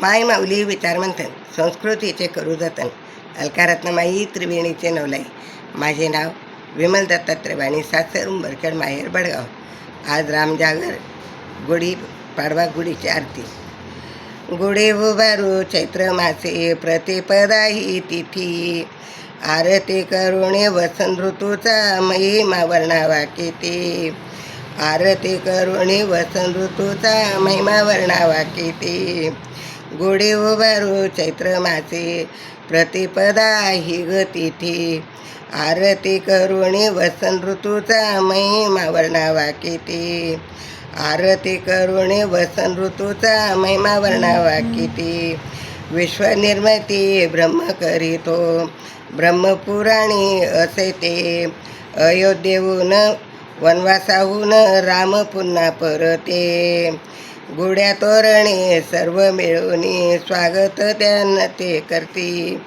माय माऊली विचारमंथन संस्कृतीचे करू जतन. अलकारत्नमाई त्रिवेणीचे नवलाई. माझे नाव विमल दत्तात्रयवाणी सासर उंबरखेड माहेर बडगाव. आज रामजागर गुढी पाडवा गुढीची आरती. गुढे उभारू चैत्र मासे प्रतिपदा ही तिथी. आरती करुणे वसंत ऋतूचा महिमा वर्णावा किती आरती करुणे वसंत ऋतूचा महिमा वर्णावा किती गुढी उभारू चैत्र मासे प्रतिपदा हि ग तिथी. आरती करुणी वसंत ऋतूचा महिमा वर्णावा किती. आरती करुणी वसंत ऋतूचा महिमा वर्णावा किती. विश्वनिर्मिती ब्रह्म करीतो. ब्रह्मपुराणी असे ते. अयोध्येहून वनवासाहून राम पुन्हा परते. गुड्या तोरणे सर्व मिळून स्वागत त्यांना ते करती.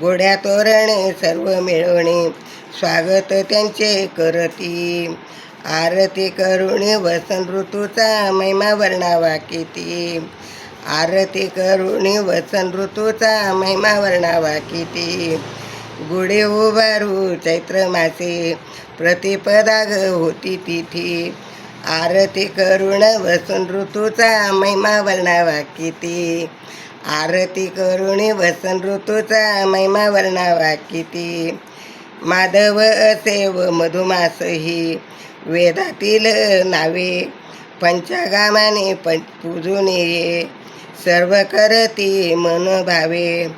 गोड्या तोरणे सर्व मिळवणे स्वागत त्यांचे करती. आरती करुणी वसंत ऋतूचा महिमा वर्णावा किती आरती करुणी वसंत ऋतूचा महिमा वर्णावा किती गुढे उभारू चैत्र मासे प्रतिपदाग होती तिथी. आरती करुण वसंत ऋतूचा महिमा वर्णावा किती? आरती करुणी वसंत ऋतूचा महिमा वर्णावा किती? माधव असे व मधुमासही वेदातील नावे पंचगामाने पं पूजून ये सर्व करती मनोभावे.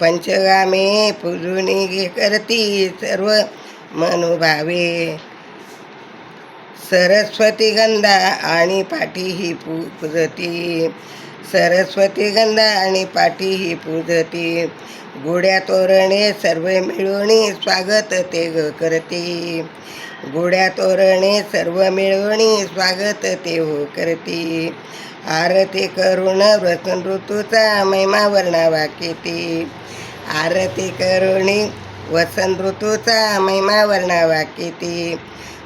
पंचगामे पूजून करती सर्व मनोभावे. सरस्वती गंधा आणि पाठी ही पू पूजती. सरस्वती गंधा आणि पाठी ही पूजती. गोड्या तोरणे सर्व मिळून स्वागत ते ग करती. गोड्या तोरणे सर्व मिळून स्वागत ते हो करती. आरती करुण वसंत ऋतूचा महिमा वर्णावा किती. आरती करुणी वसंत ऋतूचा महिमा वर्णावा किती.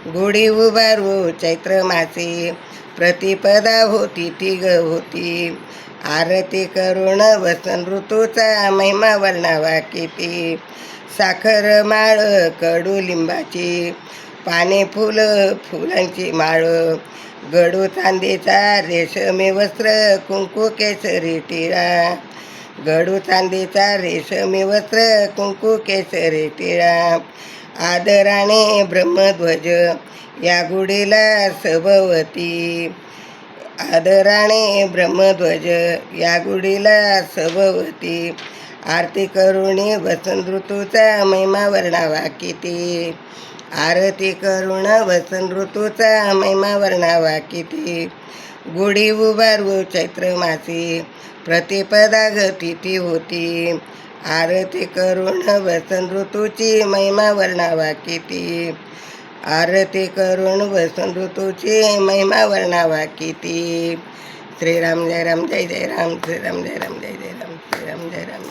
गुढी उभारू चैत्र मासे. प्रतिपदा होती ती होती. आरती करुण वसंत ऋतूचा महिमा वर्णावा किती. साखर माळ कडू लिंबाची. पाने फुलं फुलांची माळ. गडू चांदीचा रेशमी वस्त्र कुंकू केसरी टिळा गडू चांदीचा रेशमी वस्त्र कुंकू केसरी टिळा आदराने ब्रह्मध्वज या गुढीला सभवती. आदराने ब्रह्मध्वज या गुढीला सभवती. आरती करुणी वसंत ऋतूचा महिमा वर्णावा किती आरती करुण वसंत ऋतूचा महिमा वर्णावा किती गुढी उभारू चैत्र मासी प्रतिपदा ग होती. आरती करुण वसंत ऋतूची महिमा वर्णावा किती? आरती करुण वसंत ऋतूची महिमा वर्णावा किती? श्रीराम जय राम जय जय राम श्रीराम जय राम जय जय राम श्रीराम जय राम.